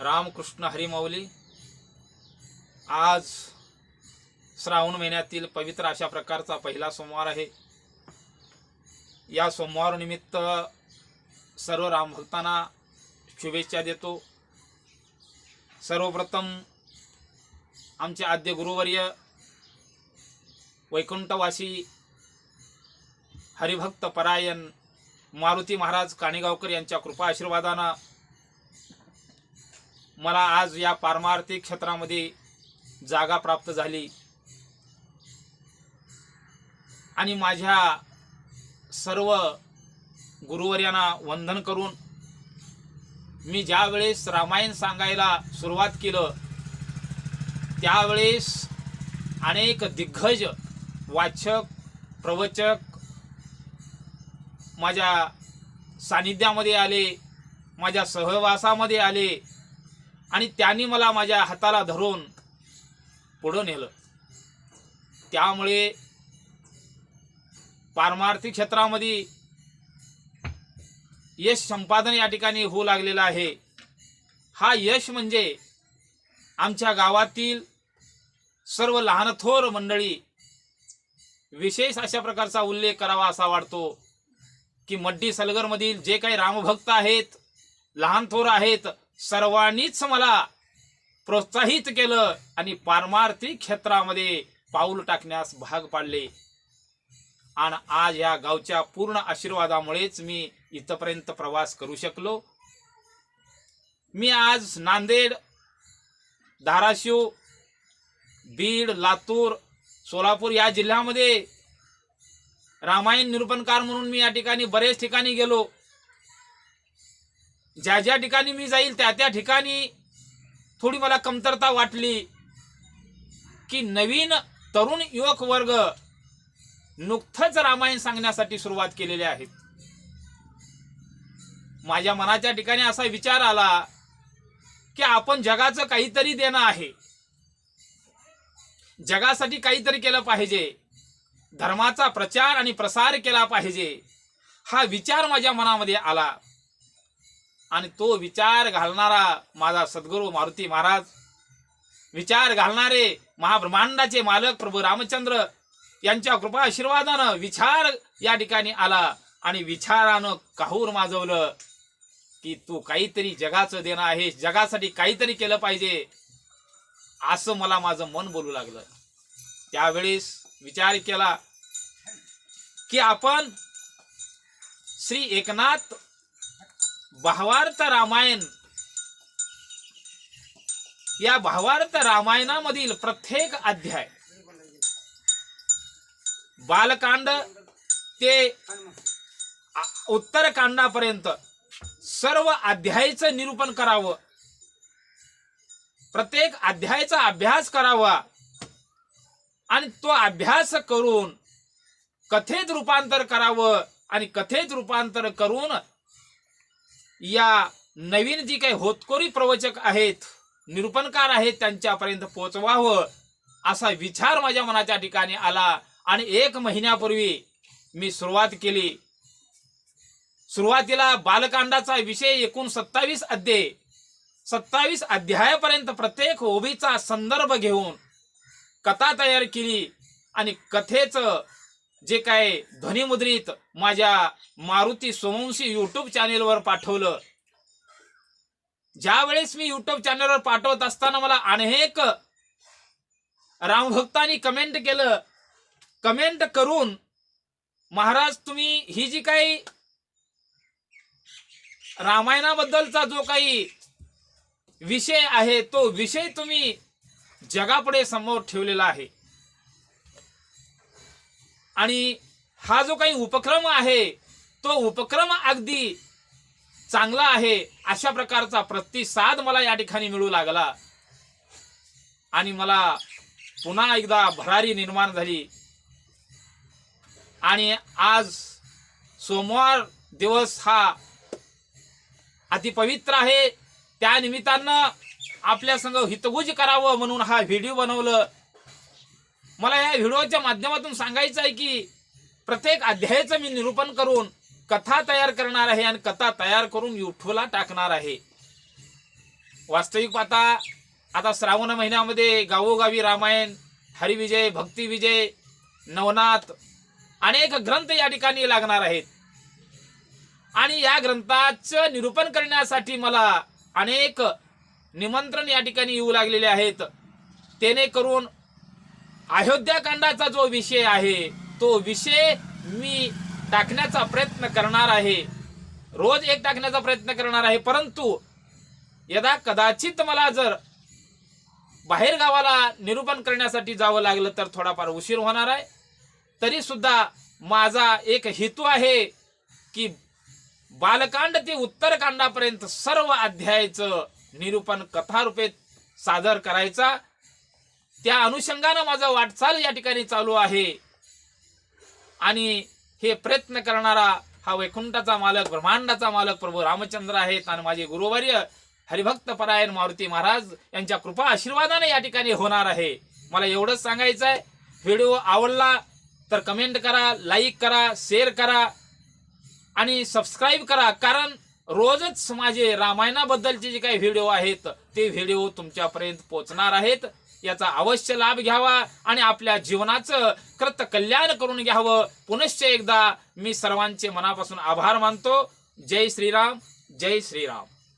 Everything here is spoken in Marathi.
रामकृष्ण हरिमौली आज श्रावण महिन्यातील पवित्र अशा प्रकारचा पहिला सोमवार आहे. या सोमवारनिमित्त सर्व रामभक्तांना शुभेच्छा देतो. सर्वप्रथम आमचे आद्य गुरुवर्य वैकुंठवासी हरिभक्त परायण मारुती महाराज काणेगावकर यांच्या कृपा आशीर्वादानं मला आज या पारमार्थिक क्षेत्रामध्ये जागा प्राप्त झाली. आणि माझ्या सर्व गुरुवर्यांना वंदन करून मी ज्यावेळेस रामायण सांगायला सुरुवात केलं त्यावेळेस अनेक दिग्गज वाचक प्रवचक माझ्या सानिध्यामध्ये आले माझ्या सहवासामध्ये आले आणि त्यांनी मला माझ्या हाताला धरून पुढं नेलं. त्यामुळे पारमार्थिक क्षेत्रामध्ये यश संपादन या ठिकाणी होऊ लागलेलं आहे. हा यश म्हणजे आमच्या गावातील सर्व लहान थोर मंडळी विशेष अशा प्रकारचा उल्लेख करावा असा वाटतो की मड्डी सलगरमधील जे काही रामभक्त आहेत लहान थोर आहेत सर्वांनीच मला प्रोत्साहित केलं आणि पारमार्थिक क्षेत्रामध्ये पाऊल टाकण्यास भाग पाडले. आणि आज या गावच्या पूर्ण आशीर्वादामुळेच मी इथपर्यंत प्रवास करू शकलो. मी आज नांदेड धाराशिव बीड लातूर सोलापूर या जिल्ह्यामध्ये रामायण निरूपणकार म्हणून मी या ठिकाणी बरेच ठिकाणी गेलो. ज्या ज्या ठिकाणी मी जाईल त्या त्या ठिकाणी थोडी मला कमतरता वाटली की नवीन तरुण युवक वर्ग नुकतंच रामायण सांगण्यासाठी सुरुवात केलेले आहेत. माझ्या मनाच्या ठिकाणी असा विचार आला की आपण जगाचं काहीतरी देणं आहे. जगासाठी काहीतरी केलं पाहिजे. धर्माचा प्रचार आणि प्रसार केला पाहिजे. हा विचार माझ्या मनामध्ये आला. आणि तो विचार घालणारा माझा सद्गुरू मारुती महाराज विचार घालणारे महाब्रह्मांडाचे मालक प्रभू रामचंद्र यांच्या कृपा आशीर्वादानं विचार या ठिकाणी आला आणि विचारानं काहूर माजवलं की तू काहीतरी जगाचं देणं आहे जगासाठी काहीतरी केलं पाहिजे असं मला माझं मन बोलू लागलं. त्यावेळेस विचार केला की आपण श्री एकनाथ भावार्थ रामायण. या भावार्थ रामायणामधील प्रत्येक अध्याय. बालकांड ते उत्तरकांडापर्यंत सर्व अध्यायाचं निरूपण करावं. प्रत्येक अध्यायाचा अभ्यास करावा. आणि तो अभ्यास करून कथेत रूपांतर करावं आणि कथेत रूपांतर करून या नवीन जी काही होतकोरी प्रवचक आहेत निरूपणकार आहेत त्यांच्यापर्यंत पोचवावं असा विचार माझ्या मनाच्या ठिकाणी आला आणि एक महिन्यापूर्वी मी सुरुवात केली. सुरुवातीला बालकांडाचा विषय एकूण सत्तावीस अध्याय सत्तावीस अध्यायापर्यंत प्रत्येक ओबीचा संदर्भ घेऊन कथा तयार केली आणि कथेचं जे काय ध्वनिमुद्रित माझ्या मारुती सोमवंशी युट्यूब चॅनेलवर पाठवलं. ज्या वेळेस मी युट्यूब चॅनेलवर पाठवत असताना मला अनेक रामभक्तांनी कमेंट केलं. कमेंट करून महाराज तुम्ही ही जी काही रामायणाबद्दलचा जो काही विषय आहे तो विषय तुम्ही जगापुढे समोर ठेवलेला आहे. आणि हा जो काही उपक्रम आहे तो उपक्रम अगदी चांगला आहे अशा प्रकारचा प्रतिसाद मला या ठिकाणी मिळू लागला. आणि मला पुन्हा एकदा भरारी निर्माण झाली. आणि आज सोमवार दिवस हा अतिपवित्र आहे. त्या निमित्तानं आपल्या संग हितगुज करावं म्हणून हा व्हिडिओ बनवलं. मला या व्हिडिओच्या माध्यमातून सांगायचं आहे की प्रत्येक अध्यायाचं मी निरूपण करून कथा तयार करणार आहे आणि कथा तयार करून युट्यूबला टाकणार आहे. वास्तविक पाहता आता श्रावण महिन्यामध्ये गावोगावी रामायण हरिविजय भक्तिविजय नवनाथ अनेक ग्रंथ या ठिकाणी लागणार आहेत. आणि या ग्रंथाचं निरूपण करण्यासाठी मला अनेक निमंत्रण या ठिकाणी येऊ लागलेले आहेत. तेने करून अयोध्याकांडाचा जो विषय आहे तो विषय मी टाकण्याचा प्रयत्न करणार आहे. रोज एक टाकण्याचा प्रयत्न करणार आहे परंतु यदा कदाचित मला जर बाहेर गावाला निरूपण करण्यासाठी जावं लागलं तर थोडाफार उशीर होणार आहे. तरी सुद्धा माझा एक हेतू आहे की बालकांड ते उत्तरकांडापर्यंत सर्व अध्यायाचं निरूपण कथारूपेत सादर करायचा. त्या अनुषंगानं माझा वाटचाल या ठिकाणी चालू आहे. आणि हे प्रयत्न करणारा हा वैकुंठाचा मालक ब्रह्मांडाचा मालक प्रभू रामचंद्र आहेत आणि माझे गुरुवर्य हरिभक्त परायण मारुती महाराज यांच्या कृपा आशीर्वादाने या ठिकाणी होणार आहे. मला एवढंच सांगायचं आहे व्हिडिओ आवडला तर कमेंट करा लाईक करा शेअर करा आणि सबस्क्राईब करा. कारण रोजच माझे रामायणाबद्दलचे जे काही व्हिडिओ आहेत ते व्हिडिओ तुमच्यापर्यंत पोहोचणार आहेत. याचा अवश्य लाभ घ्यावा आणि आपल्या जीवनाचं कृत कल्याण करून घ्यावं. पुनश्च एकदा मी सर्वांचे मनापासून आभार मानतो. जय श्रीराम जय श्रीराम.